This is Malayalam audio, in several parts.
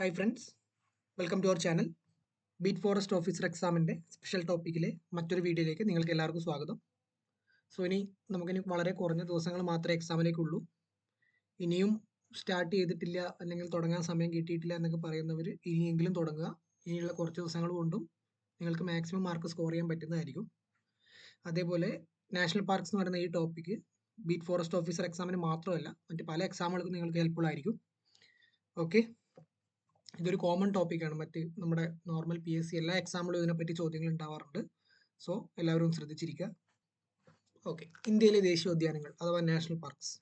Hi friends welcome to our channel beat forest officer എക്സാമിന്റെ സ്പെഷ്യൽ ടോപ്പിക്കിലെ മറ്റൊരു വീഡിയോയിലേക്ക് നിങ്ങൾക്ക് എല്ലാവർക്കും സ്വാഗതം. സോ ഇനി നമുക്കിനി വളരെ കുറഞ്ഞ ദിവസങ്ങൾ മാത്രമേ എക്സാമിലേക്കുള്ളൂ ഇനിയും സ്റ്റാർട്ട് ചെയ്തിട്ടില്ല അല്ലെങ്കിൽ തുടങ്ങാൻ സമയം കിട്ടിയിട്ടില്ല എന്നൊക്കെ പറയുന്നവർ ഇനിയെങ്കിലും തുടങ്ങുക. ഇനിയുള്ള കുറച്ച് ദിവസങ്ങൾ കൊണ്ടും നിങ്ങൾക്ക് മാക്സിമം മാർക്ക് സ്കോർ ചെയ്യാൻ പറ്റുന്നതായിരിക്കും. അതേപോലെ നാഷണൽ പാർക്സ് എന്ന് പറയുന്ന ഈ ടോപ്പിക്ക് ബീറ്റ് ഫോറസ്റ്റ് ഓഫീസർ എക്സാമിന് മാത്രമല്ല മറ്റ് പല എക്സാമുകൾക്കും നിങ്ങൾക്ക് ഹെൽപ്ഫുൾ ആയിരിക്കും. ഓക്കെ ഇതൊരു കോമൺ ടോപ്പിക്കാണ് മറ്റ് നമ്മുടെ നോർമൽ പി എസ് സി എല്ലാ എക്സാമ്പിളും ഇതിനെപ്പറ്റി ചോദ്യങ്ങൾ ഉണ്ടാവാറുണ്ട്. സോ എല്ലാവരും ശ്രദ്ധിച്ചിരിക്കുക. ഓക്കെ ഇന്ത്യയിലെ ദേശീയോദ്യാനങ്ങൾ അഥവാ നാഷണൽ പാർക്സ്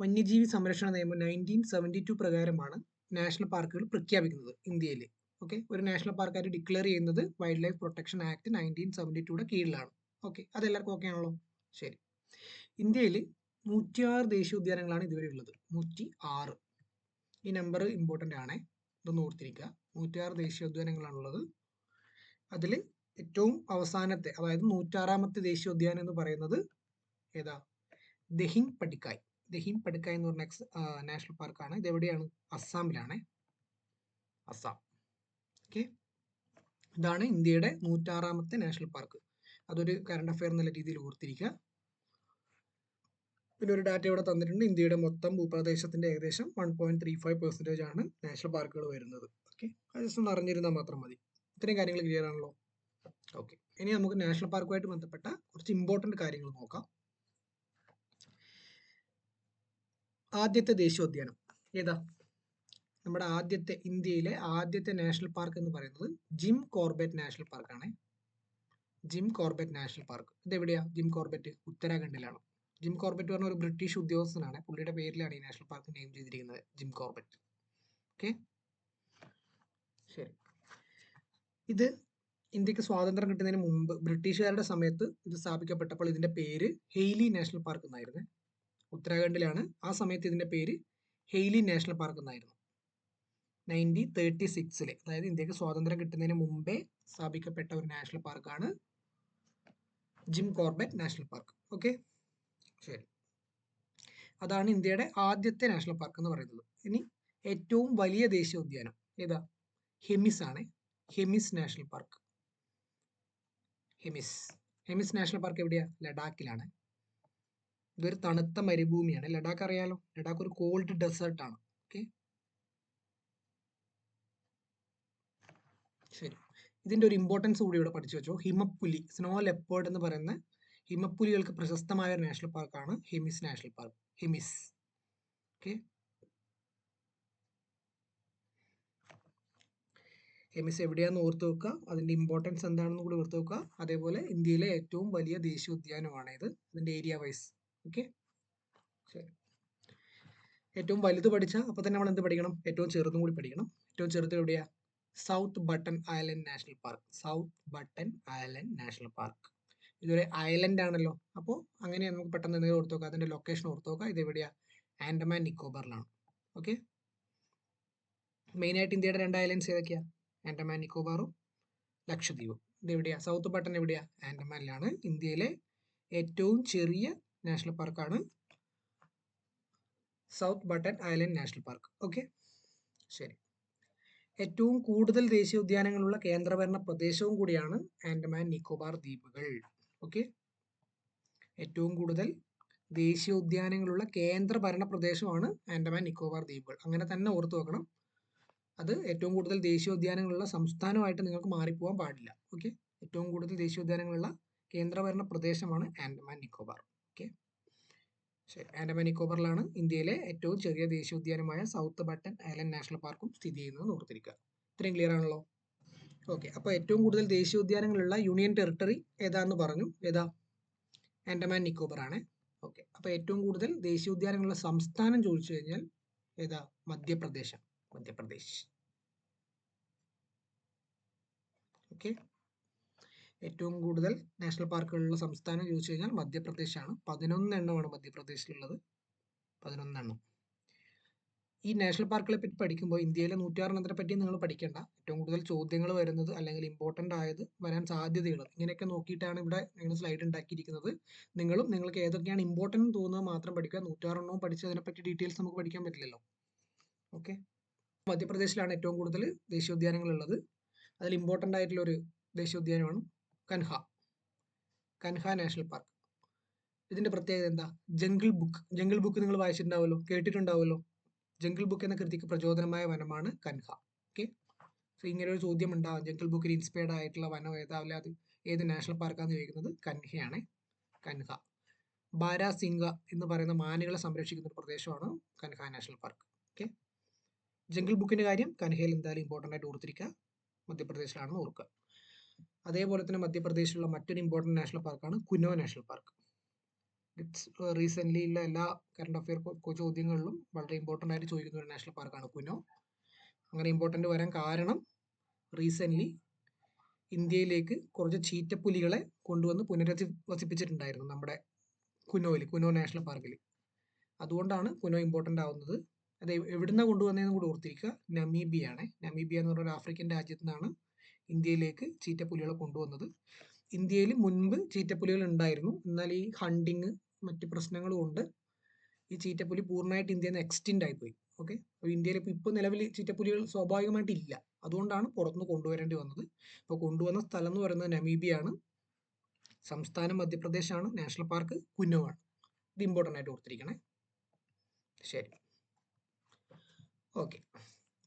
വന്യജീവി സംരക്ഷണ നിയമം നയന്റീൻ സെവന്റി ടു പ്രകാരമാണ് നാഷണൽ പാർക്കുകൾ പ്രഖ്യാപിക്കുന്നത് ഇന്ത്യയിൽ ഓക്കെ ഒരു നാഷണൽ പാർക്കായിട്ട് ഡിക്ലെയർ ചെയ്യുന്നത് wildlife protection act nineteen seventy ടുയുടെ കീഴിലാണ്. ഓക്കെ അതെല്ലാവർക്കും ഓക്കെ ആണല്ലോ? ശരി. ഇന്ത്യയിൽ നൂറ്റിയാറ് ദേശീയോദ്യാനങ്ങളാണ് ഇതുവരെ ഉള്ളത്. നൂറ്റി ആറ് ഈ നമ്പർ ഇമ്പോർട്ടന്റ് ആണ്. ഇതൊന്ന് ഓർത്തിരിക്കുക നൂറ്റിയാറ് ദേശീയോദ്യാനങ്ങളാണുള്ളത് അതിൽ ഏറ്റവും അവസാനത്തെ അതായത് നൂറ്റാറാമത്തെ ദേശീയോദ്യാനം എന്ന് പറയുന്നത് ഏതാ? ദഹിൻ പടിക്കായ്. ദഹിൻ പടിക്കായ് എന്ന് പറഞ്ഞ നാഷണൽ പാർക്കാണ്. ഇത് എവിടെയാണ് അസ്സാമിലാണ്. അസ്സാം. ഓക്കെ. ഇതാണ് ഇന്ത്യയുടെ നൂറ്റാറാമത്തെ നാഷണൽ പാർക്ക്. അതൊരു കറണ്ട് അഫയർ എന്നുള്ള രീതിയിൽ ഓർത്തിരിക്കുക പിന്നെ ഒരു ഡാറ്റ ഇവിടെ തന്നിട്ടുണ്ട്. ഇന്ത്യയുടെ മൊത്തം ഭൂപ്രദേശത്തിന്റെ ഏകദേശം one point three five percentage ആണ് നാഷണൽ പാർക്കുകൾ വരുന്നത്. ഓക്കെ അത് ജസ്റ്റ് ഒന്ന് അറിഞ്ഞിരുന്നാൽ മാത്രം മതി. ഇത്രയും കാര്യങ്ങൾ ക്ലിയർ ആണല്ലോ? ഓക്കെ ഇനി നമുക്ക് നാഷണൽ പാർക്കുമായിട്ട് ബന്ധപ്പെട്ട കുറച്ച് ഇമ്പോർട്ടന്റ് കാര്യങ്ങൾ നോക്കാം. ആദ്യത്തെ ദേശീയോദ്യാനം ഏതാ? നമ്മുടെ ആദ്യത്തെ ഇന്ത്യയിലെ ആദ്യത്തെ നാഷണൽ പാർക്ക് എന്ന് പറയുന്നത് ജിം കോർബറ്റ് നാഷണൽ പാർക്കാണ് ജിം കോർബറ്റ് നാഷണൽ പാർക്ക് ഇത് എവിടെയാ ജിം കോർബറ്റ് ഉത്തരാഖണ്ഡിലാണ്. ജിം കോർബറ്റ് പറഞ്ഞ ഒരു ബ്രിട്ടീഷ് ഉദ്യോഗസ്ഥനാണ്. പുള്ളിയുടെ പേരിലാണ് ഈ നാഷണൽ പാർക്ക് നെയിം ചെയ്തിരിക്കുന്നത് ജിം കോർബറ്റ് ഓക്കെ ശരി. ഇത് ഇന്ത്യയ്ക്ക് സ്വാതന്ത്ര്യം കിട്ടുന്നതിന് മുമ്പ് ബ്രിട്ടീഷുകാരുടെ സമയത്ത് ഇത് സ്ഥാപിക്കപ്പെട്ടപ്പോൾ ഇതിന്റെ പേര് ഹെയ്ലി നാഷണൽ പാർക്ക് എന്നായിരുന്നു. ഉത്തരാഖണ്ഡിലാണ് ആ സമയത്ത് ഇതിന്റെ പേര് ഹെയ്ലി നാഷണൽ പാർക്ക് എന്നായിരുന്നു. നയന്റീൻ തേർട്ടി സിക്സിലെ അതായത് ഇന്ത്യയ്ക്ക് സ്വാതന്ത്ര്യം കിട്ടുന്നതിന് മുമ്പേ സ്ഥാപിക്കപ്പെട്ട ഒരു നാഷണൽ പാർക്കാണ് Jim Corbett national park. Okay ശരി. അതാണ് ഇന്ത്യയുടെ ആദ്യത്തെ നാഷണൽ പാർക്ക് എന്ന് പറയുന്നത്. ഇനി ഏറ്റവും വലിയ ദേശീയ ഉദ്യാനം ഏതാ? ഹെമിസ് ആണ്. Hemis national park. Hemis. Hemis national park എവിടെയാ? ലഡാക്കിലാണ്. ഇതൊരു തണുത്ത മരുഭൂമിയാണ്. ലഡാക്ക് അറിയാലോ? ലഡാക്ക് ഒരു കോൾഡ് ആണ്. ഓക്കെ ശരി. ഇതിന്റെ ഒരു ഇമ്പോർട്ടൻസ് കൂടി ഇവിടെ പഠിച്ചു വെച്ചോ. ഹിമപ്പുലി സ്നോ ലെപ്പേർഡ് എന്ന് പറയുന്ന ഹിമപ്പുലികൾക്ക് പ്രശസ്തമായ ഒരു നാഷണൽ പാർക്കാണ് Hemis national park. Hemis. Okay. Hemis എവിടെയാന്ന് ഓർത്ത് വെക്കുക. അതിന്റെ ഇമ്പോർട്ടൻസ് എന്താണെന്ന് കൂടി ഓർത്ത് വെക്കുക. അതേപോലെ ഇന്ത്യയിലെ ഏറ്റവും വലിയ ദേശീയ ഉദ്യാനമാണ് ഇത്. അതിന്റെ ഏരിയ വൈസ് ഓക്കെ. ശരി. ഏറ്റവും വലുത് പഠിച്ചാൽ അപ്പോൾ തന്നെ നമ്മൾ എന്ത് പഠിക്കണം? ഏറ്റവും ചെറുതും കൂടി പഠിക്കണം. ഏറ്റവും ചെറുത് എവിടെയാ? South Button Island national park. South Button Island national park. ഇതൊരു ഐലൻഡ് ആണല്ലോ. അപ്പോൾ അങ്ങനെ നമുക്ക് പെട്ടെന്ന് എന്തെങ്കിലും ഓർത്ത് നോക്കാം. അതിന്റെ ലൊക്കേഷൻ ഓർത്ത് നോക്കാം. ഇത് എവിടെയാ? ആൻഡമാൻ നിക്കോബാറിലാണ്. ഓക്കെ മെയിനായിട്ട് ഇന്ത്യയുടെ രണ്ട് ഐലൻഡ്സ് ഏതൊക്കെയാ? ആൻഡമാൻ നിക്കോബാറും ലക്ഷദ്വീപും. ഇത് എവിടെയാ? സൗത്ത് ബട്ടൺ എവിടെയാ? ആൻഡമാനിലാണ്. ഇന്ത്യയിലെ ഏറ്റവും ചെറിയ നാഷണൽ പാർക്കാണ് South Button Island national park okay ശരി. ഏറ്റവും കൂടുതൽ ദേശീയ ഉദ്യാനങ്ങളുള്ള കേന്ദ്രഭരണ പ്രദേശവും കൂടിയാണ് ആൻഡമാൻ നിക്കോബാർ ദ്വീപുകൾ. ഓക്കെ ഏറ്റവും കൂടുതൽ ദേശീയോദ്യാനങ്ങളുള്ള കേന്ദ്രഭരണ പ്രദേശമാണ് ആൻഡമാൻ നിക്കോബാർ ദ്വീപുകൾ. അങ്ങനെ തന്നെ ഓർത്തു വെക്കണം. അത് ഏറ്റവും കൂടുതൽ ദേശീയോദ്യാനങ്ങളുള്ള സംസ്ഥാനമായിട്ട് നിങ്ങൾക്ക് മാറിപ്പോകാൻ പാടില്ല. ഓക്കെ ഏറ്റവും കൂടുതൽ ദേശീയോദ്യാനങ്ങളുള്ള കേന്ദ്രഭരണ പ്രദേശമാണ് ആൻഡമാൻ നിക്കോബാർ. ഓക്കെ ശരി. ആൻഡമാൻ നിക്കോബാറിലാണ് ഇന്ത്യയിലെ ഏറ്റവും ചെറിയ ദേശീയോദ്യാനമായ സൗത്ത് ബട്ടൺ ഐലൻഡ് നാഷണൽ പാർക്കും സ്ഥിതി ചെയ്യുന്നത് ഓർത്തിരിക്കുക. ഇത്രയും ക്ലിയർ ആണല്ലോ? ഓക്കെ അപ്പോൾ ഏറ്റവും കൂടുതൽ ദേശീയോദ്യാനങ്ങളുള്ള യൂണിയൻ ടെറിട്ടറി ഏതാന്ന് പറഞ്ഞു? ഏതാ? ആൻഡമാൻ നിക്കോബർ ആണ്. ഓക്കെ അപ്പോൾ ഏറ്റവും കൂടുതൽ ദേശീയോദ്യാനങ്ങളുള്ള സംസ്ഥാനം ചോദിച്ചു കഴിഞ്ഞാൽ ഏതാ? മധ്യപ്രദേശ്. മധ്യപ്രദേശ്. ഓക്കെ ഏറ്റവും കൂടുതൽ നാഷണൽ പാർക്കുകളുള്ള സംസ്ഥാനം ചോദിച്ചു കഴിഞ്ഞാൽ മധ്യപ്രദേശാണ്. പതിനൊന്ന് എണ്ണമാണ് മധ്യപ്രദേശിലുള്ളത്. പതിനൊന്നെണ്ണം. ഈ നാഷണൽ പാർക്കുകളെ പറ്റി പഠിക്കുമ്പോൾ ഇന്ത്യയിലെ നൂറ്റാറെണ്ണത്തിനെ പറ്റി നിങ്ങൾ പഠിക്കേണ്ട. ഏറ്റവും കൂടുതൽ ചോദ്യങ്ങൾ വരുന്നത് അല്ലെങ്കിൽ ഇമ്പോർട്ടന്റ് ആയത് വരാൻ സാധ്യതയുള്ളത് ഇങ്ങനെയൊക്കെ നോക്കിയിട്ടാണ് ഇവിടെ നിങ്ങൾ സ്ലൈഡ് ഉണ്ടാക്കിയിരിക്കുന്നത്. നിങ്ങളും നിങ്ങൾക്ക് ഏതൊക്കെയാണ് ഇമ്പോർട്ടന്റ് തോന്നുന്നത് മാത്രം പഠിക്കുക. നൂറ്റാറെണ്ണവും പഠിച്ച് അതിനെപ്പറ്റി ഡീറ്റെയിൽസ് നമുക്ക് പഠിക്കാൻ പറ്റില്ലല്ലോ. ഓക്കെ മധ്യപ്രദേശിലാണ് ഏറ്റവും കൂടുതൽ ദേശീയോദ്യാനങ്ങൾ ഉള്ളത്. അതിൽ ഇമ്പോർട്ടന്റ് ആയിട്ടുള്ള ഒരു ദേശീയോദ്യാനമാണ് കൻഹ. Kanha national park. ഇതിന്റെ പ്രത്യേകത എന്താ? Jungle book. ജംഗിൾ ബുക്ക് നിങ്ങൾ വായിച്ചിട്ടുണ്ടാവുമല്ലോ? കേട്ടിട്ടുണ്ടാവുമല്ലോ? ജംഗിൾ ബുക്ക് എന്ന കൃതിക്ക് പ്രചോദനമായ വനമാണ് കൻഹ. ഓക്കെ സോ ഇങ്ങനെ ഒരു ചോദ്യം ഉണ്ടാവും ജംഗിൾ ബുക്കിൽ ഇൻസ്പയർഡ് ആയിട്ടുള്ള വനം ഏതാവില്ല? അത് ഏത് നാഷണൽ പാർക്കാന്ന് ചോദിക്കുന്നത് കൻഹയാണ്. കൻഹ. ബാരാസിംഗ എന്ന് പറയുന്ന മാനുകളെ സംരക്ഷിക്കുന്ന ഒരു പ്രദേശമാണ് Kanha national park okay jungle ബുക്കിന്റെ കാര്യം കൻഹയിൽ എന്തായാലും ഇമ്പോർട്ടന്റ് ആയിട്ട് ഓർത്തിരിക്കുക. മധ്യപ്രദേശിലാണെന്ന് ഓർക്കുക. അതേപോലെ തന്നെ മധ്യപ്രദേശിലുള്ള മറ്റൊരു ഇമ്പോർട്ടന്റ് നാഷണൽ പാർക്കാണ് Kuno national park it's recently ഉള്ള എല്ലാ കറണ്ട് അഫെയർ ചോദ്യങ്ങളിലും വളരെ ഇമ്പോർട്ടന്റ് ആയിട്ട് ചോദിക്കുന്ന ഒരു നാഷണൽ പാർക്കാണ് കുനോ. അങ്ങനെ ഇമ്പോർട്ടന്റ് വരാൻ കാരണം റീസെന്റ്ലി ഇന്ത്യയിലേക്ക് കുറച്ച് ചീറ്റപ്പുലികളെ കൊണ്ടുവന്ന് പുനരധിവസിപ്പിച്ചിട്ടുണ്ടായിരുന്നു നമ്മുടെ കുനോയിൽ കുനോ നാഷണൽ പാർക്കിൽ അതുകൊണ്ടാണ് കുനോ ഇമ്പോർട്ടന്റ് ആവുന്നത്. അത് എവിടുന്നാണ് കൊണ്ടുവന്നതെന്ന് കൂടി ഓർത്തിരിക്കുക നമീബിയാണ് നമീബിയ എന്ന് പറഞ്ഞ ഒരു ആഫ്രിക്കൻ രാജ്യത്തു നിന്നാണ് ഇന്ത്യയിലേക്ക് ചീറ്റപ്പുലികളെ കൊണ്ടുവന്നത്. ഇന്ത്യയിൽ മുൻപ് ചീറ്റപ്പുലികൾ ഉണ്ടായിരുന്നു. എന്നാൽ ഈ ഹണ്ടിങ് മറ്റ് പ്രശ്നങ്ങളും ഉണ്ട്. ഈ ചീറ്റപ്പുലി പൂർണമായിട്ട് ഇന്ത്യയിൽ നിന്ന് എക്സ്റ്റെൻഡ് ആയിപ്പോയി. ഓക്കെ അപ്പോൾ ഇന്ത്യയിൽ ഇപ്പോൾ ഇപ്പോൾ നിലവിൽ ചീറ്റപ്പുലികൾ സ്വാഭാവികമായിട്ട് ഇല്ല. അതുകൊണ്ടാണ് പുറത്തുനിന്ന് കൊണ്ടുവരേണ്ടി വന്നത്. അപ്പോൾ കൊണ്ടുവന്ന സ്ഥലം എന്ന് പറയുന്നത് നമീബിയാണ്. സംസ്ഥാനം മധ്യപ്രദേശാണ്. നാഷണൽ പാർക്ക് കുന്നവാണ്. ഇത് ഇമ്പോർട്ടന്റ് ആയിട്ട് ഓർത്തിരിക്കണേ. ശരി. ഓക്കെ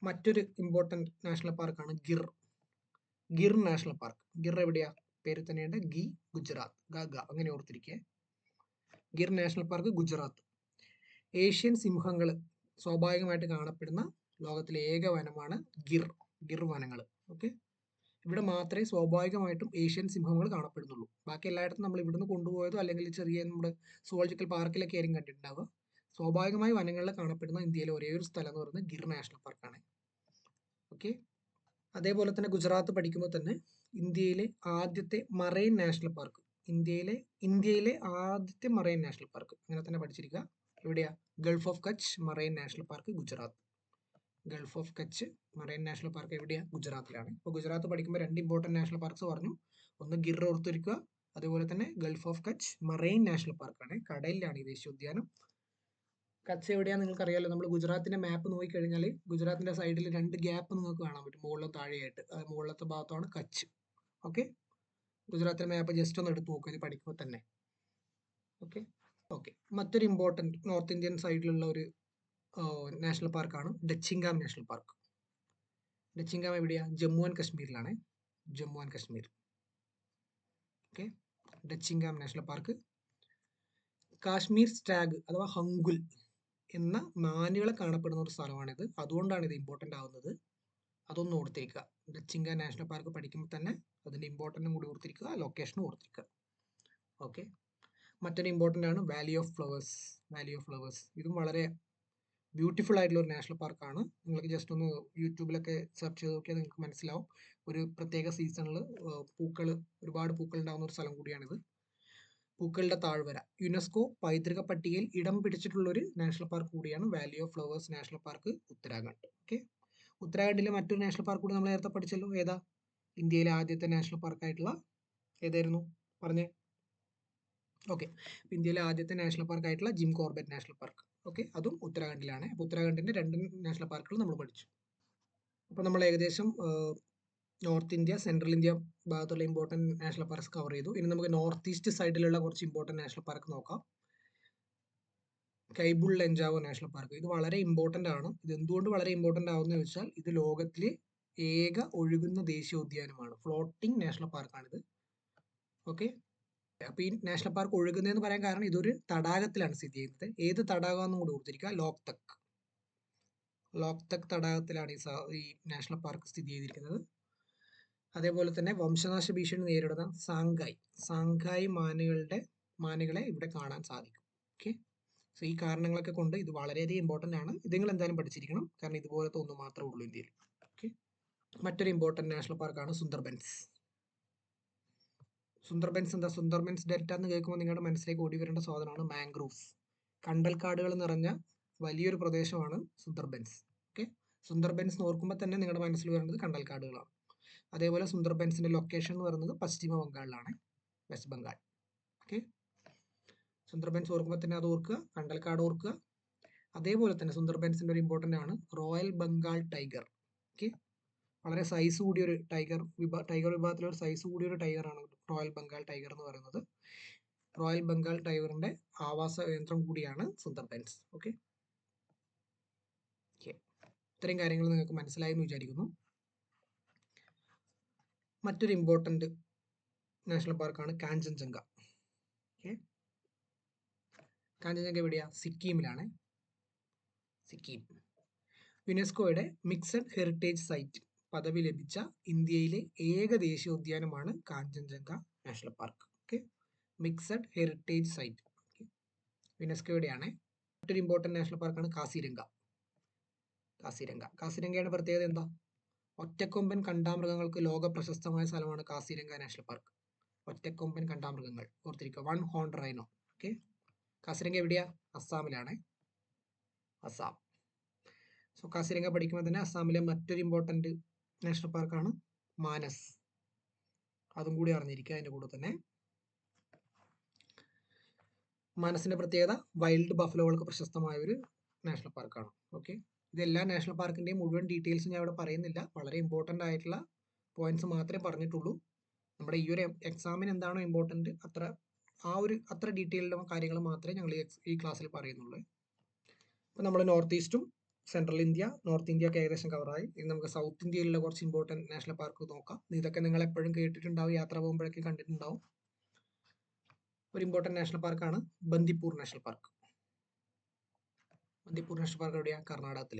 മറ്റൊരു ഇമ്പോർട്ടന്റ് നാഷണൽ പാർക്കാണ് Gir. Gir national park. Gir എവിടെയാ? പേര് തന്നെയുണ്ട്. ഗി ഗുജറാത്ത്. ഗ അങ്ങനെ ഓർത്തിരിക്കുക Gir national park Gujarat. Asian സിംഹങ്ങൾ സ്വാഭാവികമായിട്ട് കാണപ്പെടുന്ന ലോകത്തിലെ ഏക വനമാണ് ഗിർ ഗിർ വനങ്ങൾ ഓക്കെ? ഇവിടെ മാത്രമേ സ്വാഭാവികമായിട്ടും ഏഷ്യൻ സിംഹങ്ങൾ കാണപ്പെടുന്നുള്ളൂ. ബാക്കി എല്ലായിടത്തും നമ്മൾ ഇവിടുന്ന് കൊണ്ടുപോയതോ അല്ലെങ്കിൽ ചെറിയ നമ്മുടെ സുവോളജിക്കൽ പാർക്കിലൊക്കെ ആയിരിക്കും കണ്ടിട്ടുണ്ടാവുക. സ്വാഭാവികമായി വനങ്ങളിൽ കാണപ്പെടുന്ന ഇന്ത്യയിലെ ഒരേ ഒരു സ്ഥലം എന്ന് പറയുന്നത് ഗിർ നാഷണൽ പാർക്കാണ്. ഓക്കെ? അതേപോലെ തന്നെ ഗുജറാത്ത് പഠിക്കുമ്പോൾ തന്നെ ഇന്ത്യയിലെ ആദ്യത്തെ മറൈൻ നാഷണൽ പാർക്ക് ഇന്ത്യയിലെ ഇന്ത്യയിലെ ആദ്യത്തെ മറൈൻ നാഷണൽ പാർക്ക്. അങ്ങനെ തന്നെ പഠിച്ചിരിക്കുക എവിടെയാ? Gulf of Kutch marine national park Gujarat. Gulf of Kutch marine national park എവിടെയാ? ഗുജറാത്തിലാണ്. ഇപ്പോൾ ഗുജറാത്ത് പഠിക്കുമ്പോൾ രണ്ട് ഇമ്പോർട്ടന്റ് നാഷണൽ പാർക്ക്സ് പറഞ്ഞു. ഒന്ന് ഗിർ ഓർത്തിരിക്കുക. അതുപോലെ തന്നെ Gulf of Kutch marine national പാർക്കാണ്. കടലിലാണ് ഈ ദേശീയോദ്യാനം. കച്ച് എവിടെയാണെന്ന് നിങ്ങൾക്ക് അറിയാലോ നമ്മൾ ഗുജറാത്തിന്റെ മാപ്പ് നോക്കിക്കഴിഞ്ഞാൽ ഗുജറാത്തിന്റെ സൈഡിൽ രണ്ട് ഗ്യാപ്പ് നിങ്ങൾക്ക് കാണാൻ പറ്റും. മുകളിലും താഴെയായിട്ട്. മുകളിലത്തെ ഭാഗത്താണ് കച്ച്. ഓക്കെ ഗുജറാത്തിലെ മാപ്പ് ജസ്റ്റ് ഒന്ന് എടുത്ത് നോക്കുക ഇത് പഠിക്കുമ്പോൾ തന്നെ. ഓക്കെ ഓക്കെ മറ്റൊരു ഇമ്പോർട്ടന്റ് നോർത്ത് ഇന്ത്യൻ സൈഡിലുള്ള ഒരു നാഷണൽ പാർക്കാണ് ഡച്ചിങ്കാം നാഷണൽ പാർക്ക്. ഡച്ചിങ്കാം എവിടെയാണ് Jammu and കശ്മീരിലാണ്. Jammu and Kashmir. Okay Dachigam national park. Kashmir stag അഥവാ ഹങ്കുൽ എന്ന മാനുകളെ കാണപ്പെടുന്ന ഒരു സ്ഥലമാണിത്. അതുകൊണ്ടാണ് ഇത് ഇമ്പോർട്ടന്റ് ആവുന്നത്. അതൊന്ന് ഓർത്തിരിക്കുക ഡച്ചിങ്ക നാഷണൽ പാർക്ക് പഠിക്കുമ്പോൾ തന്നെ അതിന്റെ ഇമ്പോർട്ടന്റും കൂടി ഓർത്തിരിക്കുക ലൊക്കേഷനും ഓർത്തിരിക്കുക. ഓക്കെ മറ്റൊരു ഇമ്പോർട്ടന്റ് ആണ് Valley of Flowers Valley of Flowers ഇതും വളരെ ബ്യൂട്ടിഫുൾ ആയിട്ടുള്ള ഒരു നാഷണൽ പാർക്കാണ് നിങ്ങൾക്ക് ജസ്റ്റ് ഒന്ന് യൂട്യൂബിലൊക്കെ സെർച്ച് ചെയ്ത് നോക്കിയാൽ നിങ്ങൾക്ക് മനസ്സിലാവും. ഒരു പ്രത്യേക സീസണിൽ പൂക്കൾ ഒരുപാട് പൂക്കൾ ഉണ്ടാകുന്ന ഒരു സ്ഥലം കൂടിയാണിത്. പൂക്കളുടെ താഴ്വര. യുനെസ്കോ പൈതൃക പട്ടികയിൽ ഇടം പിടിച്ചിട്ടുള്ള ഒരു നാഷണൽ പാർക്ക് കൂടിയാണ് Valley of Flowers national park Uttarakhand. Okay ഉത്തരാഖണ്ഡിലെ മറ്റൊരു നാഷണൽ പാർക്ക് കൂടി നമ്മൾ നേരത്തെ പഠിച്ചല്ലോ. ഏതാ? ഇന്ത്യയിലെ ആദ്യത്തെ നാഷണൽ പാർക്കായിട്ടുള്ള ഏതായിരുന്നു? പറഞ്ഞേ. ഓക്കെ. ഇന്ത്യയിലെ ആദ്യത്തെ നാഷണൽ പാർക്ക് ആയിട്ടുള്ള Jim Corbett national park. Okay. അതും ഉത്തരാഖണ്ഡിലാണ്. അപ്പോൾ ഉത്തരാഖണ്ഡിന്റെ രണ്ട് നാഷണൽ പാർക്കുകൾ നമ്മൾ പഠിച്ചു. അപ്പോൾ നമ്മൾ ഏകദേശം നോർത്ത് ഇന്ത്യ സെൻട്രൽ ഇന്ത്യ ഭാഗത്തുള്ള ഇമ്പോർട്ടന്റ് നാഷണൽ പാർക്ക്സ് കവർ ചെയ്തു. ഇനി നമുക്ക് നോർത്ത് ഈസ്റ്റ് സൈഡിലുള്ള കുറച്ച് ഇമ്പോർട്ടന്റ് നാഷണൽ പാർക്ക് നോക്കാം. Keibul Lamjao national park. ഇത് വളരെ ഇമ്പോർട്ടന്റ് ആണ്. ഇത് എന്തുകൊണ്ട് വളരെ ഇമ്പോർട്ടന്റ് ആവുമെന്ന് വെച്ചാൽ ഇത് ലോകത്തിലെ ഏക ഒഴുകുന്ന ദേശീയോദ്യാനമാണ് ഫ്ലോട്ടിംഗ് നാഷണൽ പാർക്കാണിത് ഓക്കെ അപ്പോൾ ഈ നാഷണൽ പാർക്ക് ഒഴുകുന്നതെന്ന് പറയാൻ കാരണം ഇതൊരു തടാകത്തിലാണ് സ്ഥിതി ചെയ്യുന്നത്. ഏത് തടാകം എന്നും കൂടി ഓർത്തിരിക്കുക. ലോക്തക്. ലോക്തക് തടാകത്തിലാണ് ഈ നാഷണൽ പാർക്ക് സ്ഥിതി ചെയ്തിരിക്കുന്നത്. അതേപോലെ തന്നെ വംശനാശ ഭീഷണി നേരിടുന്ന സാങ്കായ്. സാങ്കായ് മാനുകളുടെ മാനുകളെ ഇവിടെ കാണാൻ സാധിക്കും. ഓക്കെ സോ ഈ കാരണങ്ങളൊക്കെ കൊണ്ട് ഇത് വളരെയധികം ഇമ്പോർട്ടന്റ് ആണ്. ഇത് നിങ്ങൾ എന്തായാലും പഠിച്ചിരിക്കണം. കാരണം ഇതുപോലത്തെ ഒന്ന് മാത്രമേ ഉള്ളൂ ഇന്ത്യയിൽ. ഓക്കെ മറ്റൊരു ഇമ്പോർട്ടന്റ് നാഷണൽ പാർക്കാണ് സുന്ദർബൻസ് സുന്ദർബൻസ് എന്താ? സുന്ദർബൻസ് ഡെൽറ്റ എന്ന് കേൾക്കുമ്പോൾ നിങ്ങളുടെ മനസ്സിലേക്ക് ഓടി വരേണ്ട സാധനമാണ് മാംഗ്രൂവ്സ് കണ്ടൽക്കാടുകൾ നിറഞ്ഞ വലിയൊരു പ്രദേശമാണ് സുന്ദർബൻസ് ഓക്കെ സുന്ദർബൻസ് ഓർക്കുമ്പോൾ തന്നെ നിങ്ങളുടെ മനസ്സിൽ വരേണ്ടത് കണ്ടൽക്കാടുകളാണ്. അതേപോലെ സുന്ദർബൻസിന്റെ ലൊക്കേഷൻ എന്ന് പറയുന്നത് പശ്ചിമ ബംഗാളിലാണ്. വെസ്റ്റ് ബംഗാൾ ഓക്കെ സുന്ദർബൻസ് ഓർക്കുമ്പോൾ തന്നെ അത് ഓർക്കുക കണ്ടൽക്കാട് ഓർക്കുക. അതേപോലെ തന്നെ സുന്ദർബൻസിന്റെ ഒരു ഇമ്പോർട്ടന്റ് ആണ് റോയൽ ബംഗാൾ ടൈഗർ. ഓക്കെ വളരെ സൈസ് കൂടിയ ഒരു ടൈഗർ വിഭാ ടൈഗർ വിഭാഗത്തിലെ ഒരു സൈസ് കൂടിയ ഒരു ടൈഗറാണ് റോയൽ ബംഗാൾ ടൈഗർ എന്ന് പറയുന്നത്. റോയൽ ബംഗാൾ ടൈഗറിന്റെ ആവാസ കേന്ദ്രം കൂടിയാണ് സുന്ദർബൻസ് ഓക്കെ ഇത്രയും കാര്യങ്ങൾ നിങ്ങൾക്ക് മനസ്സിലായെന്ന് വിചാരിക്കുന്നു. മറ്റൊരു ഇമ്പോർട്ടന്റ് നാഷണൽ പാർക്കാണ് കാഞ്ചൻജംഗ. ഓക്കെ കാഞ്ചൻജംഗ എവിടെയാ? സിക്കിമിലാണ്. സിക്കിം. യുനെസ്കോയുടെ മിക്സഡ് ഹെറിറ്റേജ് സൈറ്റ് പദവി ലഭിച്ച ഇന്ത്യയിലെ ഏക ദേശീയോദ്യാനമാണ് Kanchenjunga national park. Okay? Mixed heritage site. യുനെസ്കോയുടെയാണ് മറ്റൊരു ഇമ്പോർട്ടന്റ് നാഷണൽ പാർക്കാണ് കാസിരംഗ. കാസിരംഗ. കാസിരംഗയുടെ പ്രത്യേകത എന്താ? ഒറ്റക്കൊമ്പൻ കണ്ടാമൃഗങ്ങൾക്ക് ലോക പ്രശസ്തമായ സ്ഥലമാണ് കാസിരംഗ നാഷണൽ പാർക്ക്. ഒറ്റക്കൊമ്പൻ കണ്ടാമൃഗങ്ങൾ. ഓർത്തിരിക്കുക. One horn rhino. Okay? Kaziranga എവിടെയാ അസ്സാമിലാണ്. അസ്സാം. സോ കാസിരംഗ പഠിക്കുമ്പോൾ തന്നെ അസ്സാമിലെ മറ്റൊരു ഇമ്പോർട്ടന്റ് നാഷണൽ പാർക്കാണ് മാനസ്. അതും കൂടി അറിഞ്ഞിരിക്കുക അതിന്റെ കൂടെ തന്നെ. മാനസിന്റെ പ്രത്യേകത വൈൽഡ് ബഫലോകൾക്ക് പ്രശസ്തമായ ഒരു നാഷണൽ പാർക്കാണ് ഓക്കെ ഇതെല്ലാ നാഷണൽ പാർക്കിന്റെയും മുഴുവൻ ഡീറ്റെയിൽസ് ഞാൻ ഇവിടെ പറയുന്നില്ല. വളരെ ഇമ്പോർട്ടന്റ് ആയിട്ടുള്ള പോയിന്റ്സ് മാത്രമേ പറഞ്ഞിട്ടുള്ളൂ. നമ്മുടെ ഈ ഒരു എക്സാമിന് എന്താണോ ഇമ്പോർട്ടന്റ് അത്ര ആ ഒരു അത്ര ഡീറ്റെയിൽഡ് കാര്യങ്ങൾ മാത്രമേ ഞങ്ങൾ ഈ ക്ലാസ്സിൽ പറയുന്നുള്ളൂ. അപ്പോൾ നമ്മൾ നോർത്ത് ഈസ്റ്റും സെൻട്രൽ ഇന്ത്യ നോർത്ത് ഇന്ത്യ ഒക്കെ ഏകദേശം കവറായി. ഇനി നമുക്ക് സൗത്ത് ഇന്ത്യയിലുള്ള കുറച്ച് ഇമ്പോർട്ടന്റ് നാഷണൽ പാർക്ക് നോക്കാം. ഇതൊക്കെ നിങ്ങൾ എപ്പോഴും കേട്ടിട്ടുണ്ടാവും യാത്ര പോകുമ്പോഴൊക്കെ കണ്ടിട്ടുണ്ടാവും. ഒരു ഇമ്പോർട്ടന്റ് നാഷണൽ പാർക്കാണ് Bandipur national park. Bandipur national park എവിടെയാണ് കർണാടകത്തിൽ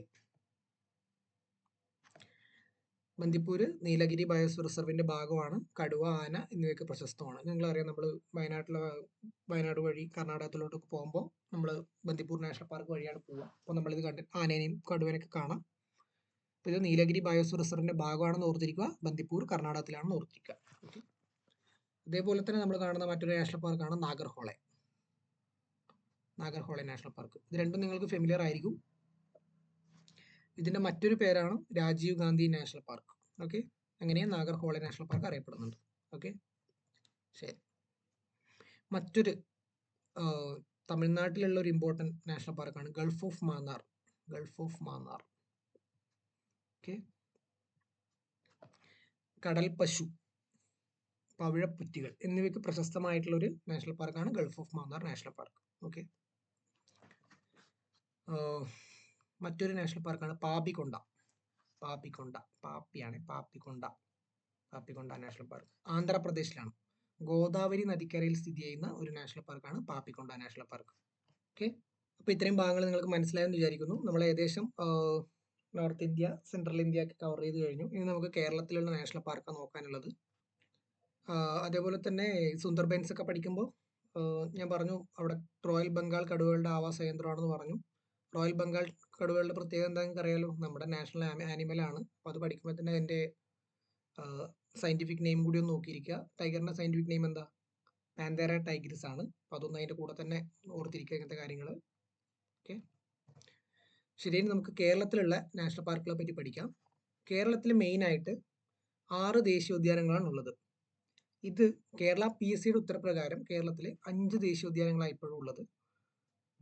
ബന്ദിപ്പൂർ നീലഗിരി ബയോസ്ഫിയർ റിസർവിന്റെ ഭാഗമാണ്. കടുവ ആന എന്നിവയൊക്കെ പ്രശസ്തമാണ്. ഞങ്ങളറിയാം നമ്മൾ വയനാട്ടിലെ വയനാട് വഴി കർണാടകത്തിലോട്ടൊക്കെ പോകുമ്പോൾ നമ്മൾ ബന്ദിപ്പൂർ നാഷണൽ പാർക്ക് വഴിയാണ് പോവുക. അപ്പോൾ നമ്മളിത് കണ്ട് ആനേനെയും കടുവനൊക്കെ കാണാം. അപ്പോൾ ഇത് നീലഗിരി ബയോസ്ഫിയർ റിസർവിന്റെ ഭാഗമാണെന്ന് ഓർത്തിരിക്കുക. ബന്ദിപ്പൂർ കർണാടകത്തിലാണെന്ന് ഓർത്തിരിക്കുക. അതേപോലെ തന്നെ നമ്മൾ കാണുന്ന മറ്റൊരു നാഷണൽ പാർക്കാണ് നാഗർഹോളെ. Nagarhole national park. ഇത് രണ്ടും നിങ്ങൾക്ക് ഫെമിലിയർ ആയിരിക്കും. ഇതിന്റെ മറ്റൊരു പേരാണ് Rajiv Gandhi national park. Okay? അങ്ങനെ നാഗർഹോളി നാഷണൽ പാർക്ക് അറിയപ്പെടുന്നുണ്ട്. ഓക്കെ? ശരി. മറ്റൊരു തമിഴ്നാട്ടിലുള്ള ഒരു ഇമ്പോർട്ടന്റ് നാഷണൽ പാർക്കാണ് Gulf of Mannar Gulf of Mannar okay? കടൽ പശു പവിഴപ്പുറ്റികൾ എന്നിവയ്ക്ക് പ്രശസ്തമായിട്ടുള്ള ഒരു നാഷണൽ പാർക്കാണ് Gulf of Mannar national park okay? മറ്റൊരു നാഷണൽ പാർക്കാണ് പാപ്പിക്കൊണ്ട പാപ്പിക്കൊണ്ട പാപ്പിയാണ്. പാപ്പിക്കൊണ്ട പാപ്പിക്കൊണ്ട നാഷണൽ പാർക്ക് ആന്ധ്രാപ്രദേശിലാണ്. ഗോദാവരി നദിക്കരയിൽ സ്ഥിതി ചെയ്യുന്ന ഒരു നാഷണൽ പാർക്കാണ് പാപ്പിക്കൊണ്ട നാഷണൽ പാർക്ക് ഓക്കെ അപ്പോൾ ഇത്രയും ഭാഗങ്ങൾ നിങ്ങൾക്ക് മനസ്സിലായെന്ന് വിചാരിക്കുന്നു. നമ്മൾ ഏകദേശം നോർത്ത് ഇന്ത്യ സെൻട്രൽ ഇന്ത്യ ഒക്കെ കവർ ചെയ്ത് കഴിഞ്ഞു. ഇനി നമുക്ക് കേരളത്തിലുള്ള നാഷണൽ പാർക്കാണ് നോക്കാനുള്ളത്. അതേപോലെ തന്നെ സുന്ദർബൻസ് ഒക്കെ പഠിക്കുമ്പോൾ ഞാൻ പറഞ്ഞു അവിടെ റോയൽ ബംഗാൾ കടുവകളുടെ ആവാസ കേന്ദ്രമാണെന്ന് പറഞ്ഞു. റോയൽ ബംഗാൾ കടുവകളുടെ പ്രത്യേകത എന്താണെന്ന് അറിയാലോ നമ്മുടെ നാഷണൽ ആനിമലാണ്. അപ്പോൾ അത് പഠിക്കുമ്പോൾ തന്നെ അതിന്റെ സയന്റിഫിക് നെയിം കൂടി ഒന്ന് നോക്കിയിരിക്കുക. ടൈഗറിന്റെ സയന്റിഫിക് നെയിം എന്താ? പാന്തേര ടൈഗ്രിസ് ആണ്. അപ്പോൾ അതൊന്നും അതിന്റെ കൂടെ തന്നെ ഓർത്തിരിക്കുക ഇങ്ങനത്തെ കാര്യങ്ങൾ. ഓക്കെ. ശരി നമുക്ക് കേരളത്തിലുള്ള നാഷണൽ പാർക്കുകളെ പറ്റി പഠിക്കാം. കേരളത്തിൽ മെയിനായിട്ട് ആറ് ദേശീയോദ്യാനങ്ങളാണ് ഉള്ളത്. ഇത് കേരള പി എസ് സിയുടെ ഉത്തരപ്രകാരം കേരളത്തിൽ അഞ്ച് ദേശീയോദ്യാനങ്ങളാണ് ഇപ്പോഴും ഉള്ളത്.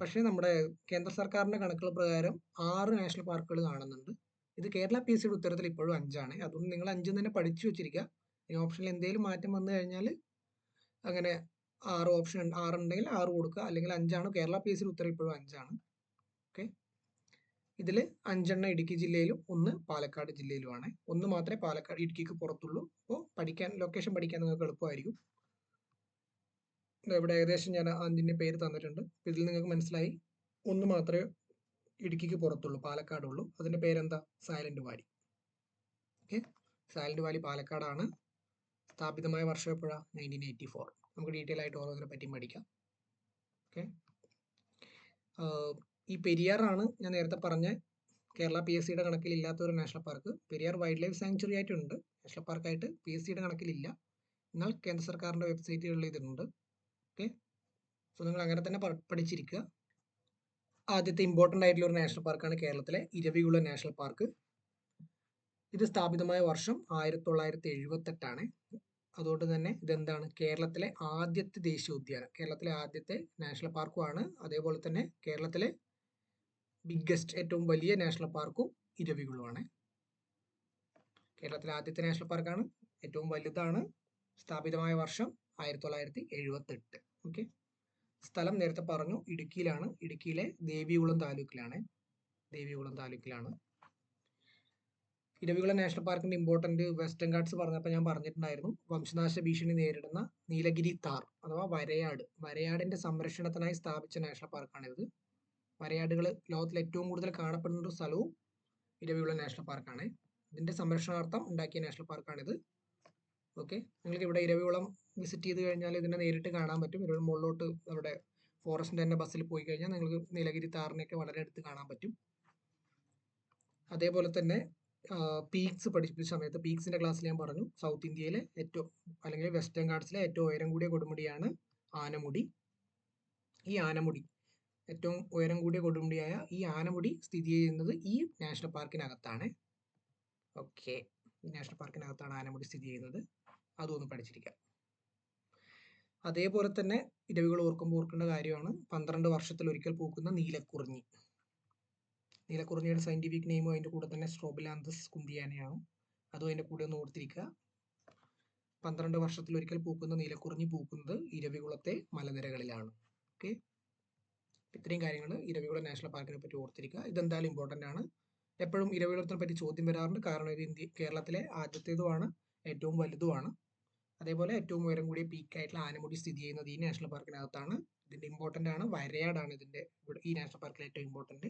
പക്ഷേ നമ്മുടെ കേന്ദ്ര സർക്കാരിന്റെ കണക്കുകൾ പ്രകാരം ആറ് നാഷണൽ പാർക്കുകൾ കാണുന്നുണ്ട്. ഇത് കേരള പി എസ് സിയുടെ ഉത്തരത്തിൽ ഇപ്പോഴും അഞ്ചാണ്. അതുകൊണ്ട് നിങ്ങൾ അഞ്ചും തന്നെ പഠിച്ചു വെച്ചിരിക്കുക. ഈ ഓപ്ഷനിൽ എന്തെങ്കിലും മാറ്റം വന്നു കഴിഞ്ഞാൽ അങ്ങനെ ആറ് ഓപ്ഷൻ ആറ് ഉണ്ടെങ്കിൽ ആറ് കൊടുക്കുക. അല്ലെങ്കിൽ അഞ്ചാണ് കേരള പി എസ് സിയുടെ ഉത്തരം ഇപ്പോഴും അഞ്ചാണ്. ഓക്കെ. ഇതിൽ അഞ്ചെണ്ണം ഇടുക്കി ജില്ലയിലും ഒന്ന് പാലക്കാട് ജില്ലയിലുമാണ്. ഒന്ന് മാത്രമേ പാലക്കാട് ഇടുക്കിക്ക് പുറത്തുള്ളൂ. അപ്പോൾ പഠിക്കാൻ ലൊക്കേഷൻ പഠിക്കാൻ നിങ്ങൾക്ക് എളുപ്പമായിരിക്കും. ഇവിടെ ഏകദേശം ഞാൻ അതിന്റെ പേര് തന്നിട്ടുണ്ട്. ഇതിൽ നിങ്ങൾക്ക് മനസ്സിലായി. ഒന്ന് മാത്രമേ ഇടുക്കിക്ക് പുറത്തുള്ളൂ പാലക്കാടുള്ളൂ. അതിന്റെ പേരെന്താ? Silent Valley okay Silent Valley പാലക്കാടാണ്. സ്ഥാപിതമായ വർഷം എപ്പോഴാണ് നയന്റീൻ എയ്റ്റി ഫോർ നമുക്ക് ഡീറ്റെയിൽ ആയിട്ട് ഓരോന്നിനെ പറ്റിയും പഠിക്കാം. ഓക്കെ ഈ പെരിയാറാണ് ഞാൻ നേരത്തെ പറഞ്ഞ കേരള പി എസ് സിയുടെ കണക്കിൽ ഇല്ലാത്ത ഒരു national park Periyar wildlife sanctuary ആയിട്ടുണ്ട് നാഷണൽ പാർക്കായിട്ട് പി എസ് സിയുടെ കണക്കിലില്ല എന്നാൽ കേന്ദ്ര സർക്കാരിന്റെ വെബ്സൈറ്റുകളിൽ ഇതുണ്ട് ഓക്കെ സോ നിങ്ങൾ അങ്ങനെ തന്നെ പഠിച്ചിരിക്കുക. ആദ്യത്തെ ഇമ്പോർട്ടന്റ് ആയിട്ടുള്ള ഒരു നാഷണൽ പാർക്കാണ് കേരളത്തിലെ ഇരവികുളം നാഷണൽ പാർക്ക് ഇത് സ്ഥാപിതമായ വർഷം ആയിരത്തി തൊള്ളായിരത്തി എഴുപത്തെട്ടാണ് അതുകൊണ്ട് തന്നെ ഇതെന്താണ്? കേരളത്തിലെ ആദ്യത്തെ ദേശീയോദ്യാനം കേരളത്തിലെ ആദ്യത്തെ നാഷണൽ പാർക്കുമാണ് അതേപോലെ തന്നെ കേരളത്തിലെ ബിഗ്ഗസ്റ്റ് ഏറ്റവും വലിയ നാഷണൽ പാർക്കും ഇരവികുളമാണ് കേരളത്തിലെ ആദ്യത്തെ നാഷണൽ പാർക്കാണ് ഏറ്റവും വലുതാണ്. സ്ഥാപിതമായ വർഷം ആയിരത്തി തൊള്ളായിരത്തി എഴുപത്തെട്ട് ഓക്കെ സ്ഥലം നേരത്തെ പറഞ്ഞു ഇടുക്കിയിലാണ്. ഇടുക്കിയിലെ ദേവികുളം താലൂക്കിലാണ്. ദേവികുളം താലൂക്കിലാണ്. ഇരവികുളം നാഷണൽ പാർക്കിന്റെ ഇമ്പോർട്ടന്റ് വെസ്റ്റേൺ ഗാർഡ്സ് പറഞ്ഞപ്പോൾ ഞാൻ പറഞ്ഞിട്ടുണ്ടായിരുന്നു. വംശനാശ ഭീഷണി നേരിടുന്ന നീലഗിരി താർ അഥവാ വരയാട്. വരയാടിന്റെ സംരക്ഷണത്തിനായി സ്ഥാപിച്ച നാഷണൽ പാർക്കാണിത്. വരയാടുകൾ ലോകത്തിൽ ഏറ്റവും കൂടുതൽ കാണപ്പെടുന്ന ഒരു സ്ഥലവും ഇരവികുളം നാഷണൽ പാർക്കാണ്. ഇതിന്റെ സംരക്ഷണാർത്ഥം ഉണ്ടാക്കിയ നാഷണൽ പാർക്കാണിത്. ഓക്കെ നിങ്ങൾക്ക് ഇവിടെ ഇരവികുളം വിസിറ്റ് ചെയ്ത് കഴിഞ്ഞാൽ ഇതിനെ നേരിട്ട് കാണാൻ പറ്റും. ഇരവികുളം മുകളിലോട്ട് അവിടെ ഫോറസ്റ്റിന്റെ തന്നെ ബസ്സിൽ പോയി കഴിഞ്ഞാൽ നിങ്ങൾക്ക് നീലഗിരി താറിനെയൊക്കെ വളരെ അടുത്ത് കാണാൻ പറ്റും. അതേപോലെ തന്നെ പീക്സ് പഠിപ്പിച്ച സമയത്ത് പീക്സിന്റെ ക്ലാസ്സിൽ ഞാൻ പറഞ്ഞു സൗത്ത് ഇന്ത്യയിലെ ഏറ്റവും അല്ലെങ്കിൽ വെസ്റ്റേൺ ഗാർഡ്സിലെ ഏറ്റവും ഉയരം കൂടിയ കൊടുമുടിയാണ് ആനമുടി. ഈ ആനമുടി ഏറ്റവും ഉയരം കൂടിയ കൊടുമുടിയായ ഈ ആനമുടി സ്ഥിതി ചെയ്യുന്നത് ഈ നാഷണൽ പാർക്കിനകത്താണ് ഓക്കെ ഈ നാഷണൽ പാർക്കിനകത്താണ് ആനമുടി സ്ഥിതി ചെയ്യുന്നത്. അതും ഒന്ന് പഠിച്ചിരിക്കാം. അതേപോലെ തന്നെ ഇരവികൾ ഓർക്കുമ്പോൾ ഓർക്കേണ്ട കാര്യമാണ്. പന്ത്രണ്ട് വർഷത്തിൽ ഒരിക്കൽ പൂക്കുന്ന നീലക്കുറിഞ്ഞി. നീലക്കുറിഞ്ഞിയുടെ സയന്റിഫിക് നെയിമും അതിന്റെ കൂടെ തന്നെ സ്ട്രോബിലാന്തസ് കുന്തിയാനയാണ് അതും അതിന്റെ കൂടെ ഒന്ന് ഓർത്തിരിക്കുക. പന്ത്രണ്ട് വർഷത്തിൽ ഒരിക്കൽ പൂക്കുന്ന നീലക്കുറിഞ്ഞി പൂക്കുന്നത് ഇരവികുളത്തെ മലനിരകളിലാണ്. ഓക്കെ ഇത്രയും കാര്യങ്ങൾ ഇരവികുളം നാഷണൽ പാർക്കിനെ പറ്റി ഓർത്തിരിക്കുക. ഇതെന്തായാലും ഇമ്പോർട്ടന്റ് ആണ്. എപ്പോഴും ഇരവികുളത്തിനെ പറ്റി ചോദ്യം വരാറുണ്ട്. കാരണം ഇത് ഇന്ത്യ കേരളത്തിലെ ആദ്യത്തേതുമാണ് ഏറ്റവും വലുതുമാണ്. അതേപോലെ ഏറ്റവും ഉയരം കൂടിയ പീക്കായിട്ടുള്ള ആനമുടി സ്ഥിതി ചെയ്യുന്നത് ഈ നാഷണൽ പാർക്കിനകത്താണ് ഇതിന്റെ ഇമ്പോർട്ടന്റ് ആണ്. വരയാടാണ് ഇതിന്റെ ഇവിടെ ഈ നാഷണൽ പാർക്കിലെ ഏറ്റവും ഇമ്പോർട്ടന്റ്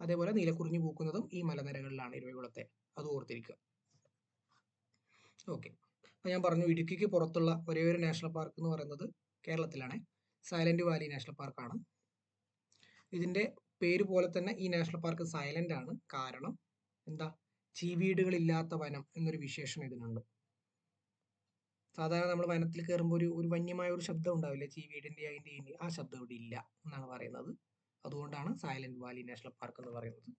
അതേപോലെ നീലക്കുറിഞ്ഞി പൂക്കുന്നതും ഈ മലനിരകളിലാണ് ഇരവികുളത്തെ. അത് ഓർത്തിരിക്കുക. ഓക്കെ അപ്പോൾ ഞാൻ പറഞ്ഞു ഇടുക്കിക്ക് പുറത്തുള്ള ഒരേ ഒരു നാഷണൽ പാർക്ക് എന്ന് പറയുന്നത് കേരളത്തിലാണ്. സൈലന്റ് വാലി നാഷണൽ പാർക്കാണ് ഇതിന്റെ പേര് പോലെ തന്നെ ഈ നാഷണൽ പാർക്ക് സൈലന്റ് ആണ്. കാരണം എന്താ? ചീവീടുകളില്ലാത്ത വനം എന്നൊരു വിശേഷണം ഇതിനുണ്ട്. സാധാരണ നമ്മൾ വനത്തിൽ കയറുമ്പോൾ ഒരു ഒരു വന്യമായ ഒരു ശബ്ദം ഉണ്ടാവില്ലേ? ചീവീടിന്റെ അതിന്റെ ഇതിന്റെ ആ ശബ്ദം ഇവിടെ ഇല്ല എന്നാണ് പറയുന്നത്. അതുകൊണ്ടാണ് സൈലന്റ് വാലി നാഷണൽ പാർക്ക് എന്ന് പറയുന്നത്.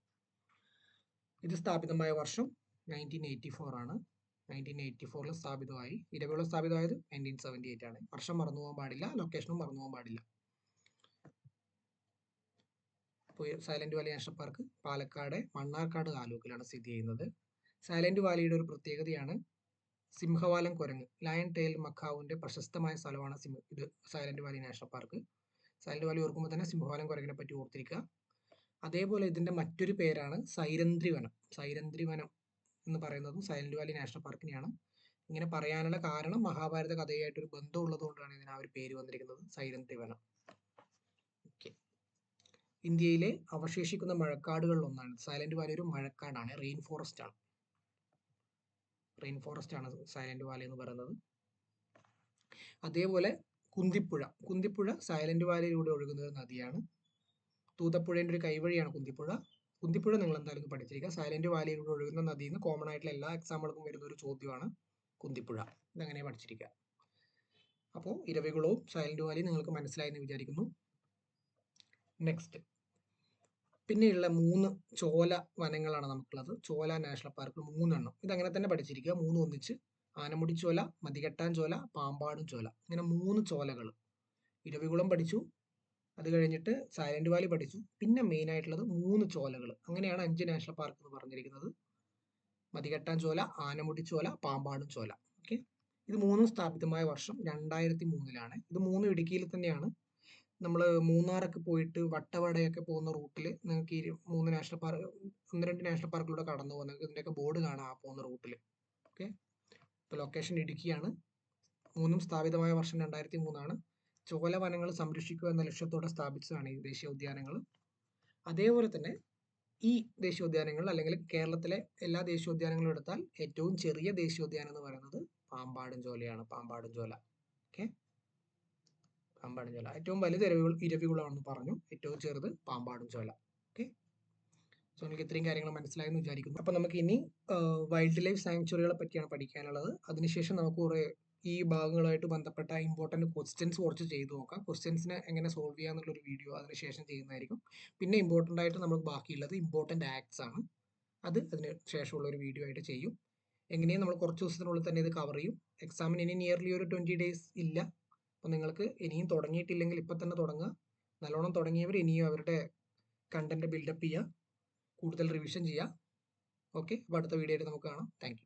ഇത് സ്ഥാപിതമായ വർഷം നയന്റീൻ എയ്റ്റി ഫോർ ആണ്. നയന്റീൻ എയ്റ്റി ഫോറിൽ സ്ഥാപിതമായി. ഇരവികുളം സ്ഥാപിതമായത് നയന്റീൻ സെവന്റി എയ്റ്റ് ആണ്. വർഷം മറന്നു പോകാൻ പാടില്ല ലൊക്കേഷനും മറന്നു പോകാൻ പാടില്ല. Silent Valley national park Palakkad Mannarkkad താലൂക്കിലാണ് സ്ഥിതി ചെയ്യുന്നത്. സൈലന്റ് വാലിയുടെ ഒരു പ്രത്യേകതയാണ് സിംഹവാലം കുരങ്ങ്. ലയൺ ടെയിൽ മക്കാവുവിന്റെ പ്രശസ്തമായ സ്ഥലമാണ് സിംഹ ഇത് Silent Valley national park Silent Valley ഓർക്കുമ്പോൾ തന്നെ സിംഹവാലം കുരങ്ങിനെ പറ്റി ഓർത്തിരിക്കുക. അതേപോലെ ഇതിന്റെ മറ്റൊരു പേരാണ് സൈരന്ധ്രി വനം സൈരന്ധ്രി വനം എന്ന് പറയുന്നതും സൈലന്റ് വാലി നാഷണൽ പാർക്കിനെയാണ് ഇങ്ങനെ പറയാനുള്ള കാരണം മഹാഭാരത കഥയായിട്ട് ഒരു ബന്ധം ഉള്ളതുകൊണ്ടാണ് ഇതിന് ആ ഒരു പേര് വന്നിരിക്കുന്നത് സൈരന്ധ്രി വനം ഓക്കെ ഇന്ത്യയിലെ അവശേഷിക്കുന്ന മഴക്കാടുകളിൽ ഒന്നാണ് സൈലന്റ് വാലി ഒരു മഴക്കാടാണ് റെയിൻ ഫോറസ്റ്റ് ആണ്. റെയിൻ ഫോറസ്റ്റ് ആണ് സൈലന്റ് വാലി എന്ന് പറയുന്നത്. അതേപോലെ കുന്തിപ്പുഴ. കുന്തിപ്പുഴ സൈലന്റ് വാലിയിലൂടെ ഒഴുകുന്ന ഒരു നദിയാണ്. തൂതപ്പുഴേന്റെ ഒരു കൈവഴിയാണ് കുന്തിപ്പുഴ. കുന്തിപ്പുഴ നിങ്ങൾ എന്തായാലും പഠിച്ചിരിക്കുക. സൈലന്റ് വാലിയിലൂടെ ഒഴുകുന്ന നദിയിൽ നിന്ന് കോമൺ ആയിട്ടുള്ള എല്ലാ എക്സാമ്പിൾക്കും വരുന്ന ഒരു ചോദ്യമാണ് കുന്തിപ്പുഴ. ഇതങ്ങനെ പഠിച്ചിരിക്കുക. അപ്പോൾ ഇരവികുളവും സൈലന്റ് വാലിയും നിങ്ങൾക്ക് മനസ്സിലായി എന്ന് വിചാരിക്കുന്നു. നെക്സ്റ്റ് പിന്നെയുള്ള മൂന്ന് ചോല വനങ്ങളാണ് നമുക്കുള്ളത്. ചോല നാഷണൽ പാർക്ക് മൂന്നെണ്ണം. ഇത് അങ്ങനെ തന്നെ പഠിച്ചിരിക്കുക. മൂന്ന് ഒന്നിച്ച് ആനമുടി ചോല മതികെട്ടാൻ ചോല പാമ്പാടും ചോല. ഇങ്ങനെ മൂന്ന് ചോലകൾ ഇരവികുളം പഠിച്ചു. അത് കഴിഞ്ഞിട്ട് സൈലന്റ് വാലി പഠിച്ചു. പിന്നെ മെയിൻ ആയിട്ടുള്ളത് മൂന്ന് ചോലകൾ അങ്ങനെയാണ് അഞ്ച് നാഷണൽ പാർക്ക് എന്ന് പറഞ്ഞിരിക്കുന്നത്. മതികെട്ടാൻ ചോല ആനമുടി ചോല പാമ്പാടും ചോല. ഓക്കെ? ഇത് മൂന്നും സ്ഥാപിതമായ വർഷം രണ്ടായിരത്തി മൂന്നിലാണ്. ഇത് മൂന്നും ഇടുക്കിയിൽ തന്നെയാണ്. നമ്മൾ മൂന്നാറൊക്കെ പോയിട്ട് വട്ടവടയൊക്കെ പോകുന്ന റൂട്ടിൽ നിങ്ങൾക്ക് ഈ മൂന്ന് നാഷണൽ പാർക്ക് ഒന്ന് രണ്ട് നാഷണൽ പാർക്കിലൂടെ കടന്നു പോകാം നിങ്ങൾക്ക് ഇതിന്റെയൊക്കെ ബോർഡ് കാണാം ആ പോകുന്ന റൂട്ടിൽ ഓക്കെ? ഇപ്പോൾ ലൊക്കേഷൻ ഇടുക്കിയാണ്. മൂന്നും സ്ഥാപിതമായ വർഷം രണ്ടായിരത്തി മൂന്നാണ് ചോല വനങ്ങൾ സംരക്ഷിക്കുക എന്ന ലക്ഷ്യത്തോടെ സ്ഥാപിച്ചതാണ് ഈ ദേശീയ ഉദ്യാനങ്ങൾ അതേപോലെ തന്നെ ഈ ദേശീയോദ്യാനങ്ങൾ അല്ലെങ്കിൽ കേരളത്തിലെ എല്ലാ ദേശീയോദ്യാനങ്ങളും എടുത്താൽ ഏറ്റവും ചെറിയ ദേശീയോദ്യാനം എന്ന് പറയുന്നത് പാമ്പാടും ചോലയാണ് പാമ്പാടും ചോല ഓക്കെ? പാമ്പാടും ചോല. ഏറ്റവും വലുത് ഇരവികൾ ഇരവികുളമാണെന്ന് പറഞ്ഞു. ഏറ്റവും ചെറുത് പാമ്പാടും ചോല. ഓക്കെ? സോ നിങ്ങൾക്ക് ഇത്രയും കാര്യങ്ങൾ മനസ്സിലായെന്ന് വിചാരിക്കുന്നു. അപ്പോൾ നമുക്ക് ഇനി വൈൽഡ് ലൈഫ് സാങ്ച്വറികളെ പറ്റിയാണ് പഠിക്കാനുള്ളത്. അതിനുശേഷം നമുക്ക് കുറേ ഈ ഭാഗങ്ങളുമായിട്ട് ബന്ധപ്പെട്ട ഇമ്പോർട്ടന്റ് ക്വസ്റ്റ്യൻസ് കുറച്ച് ചെയ്തു നോക്കാം. ക്വസ്റ്റ്യൻസിനെ എങ്ങനെ സോൾവ് ചെയ്യാന്നുള്ളൊരു വീഡിയോ അതിനുശേഷം ചെയ്യുന്നതായിരിക്കും. പിന്നെ ഇമ്പോർട്ടന്റ് ആയിട്ട് നമുക്ക് ബാക്കിയുള്ളത് ഇമ്പോർട്ടന്റ് ആക്ട്സ് ആണ്. അത് അതിന് ശേഷമുള്ള ഒരു വീഡിയോ ആയിട്ട് ചെയ്യും. എങ്ങനെയും നമ്മൾ കുറച്ച് ദിവസത്തിനുള്ളിൽ തന്നെ ഇത് കവർ ചെയ്യും. എക്സാമിന് ഇനി നിയർലി ഒരു ട്വന്റി ഡേയ്സ് ഇല്ല. അപ്പോൾ നിങ്ങൾക്ക് ഇനിയും തുടങ്ങിയിട്ടില്ലെങ്കിൽ ഇപ്പം തന്നെ തുടങ്ങുക. നല്ലോണം തുടങ്ങിയവർ ഇനിയും അവരുടെ കണ്ടന്റ് ബിൽഡപ്പ് ചെയ്യുക. കൂടുതൽ റിവിഷൻ ചെയ്യുക. ഓക്കെ അപ്പോൾ അടുത്ത വീഡിയോയിൽ നമുക്ക് കാണാം. താങ്ക്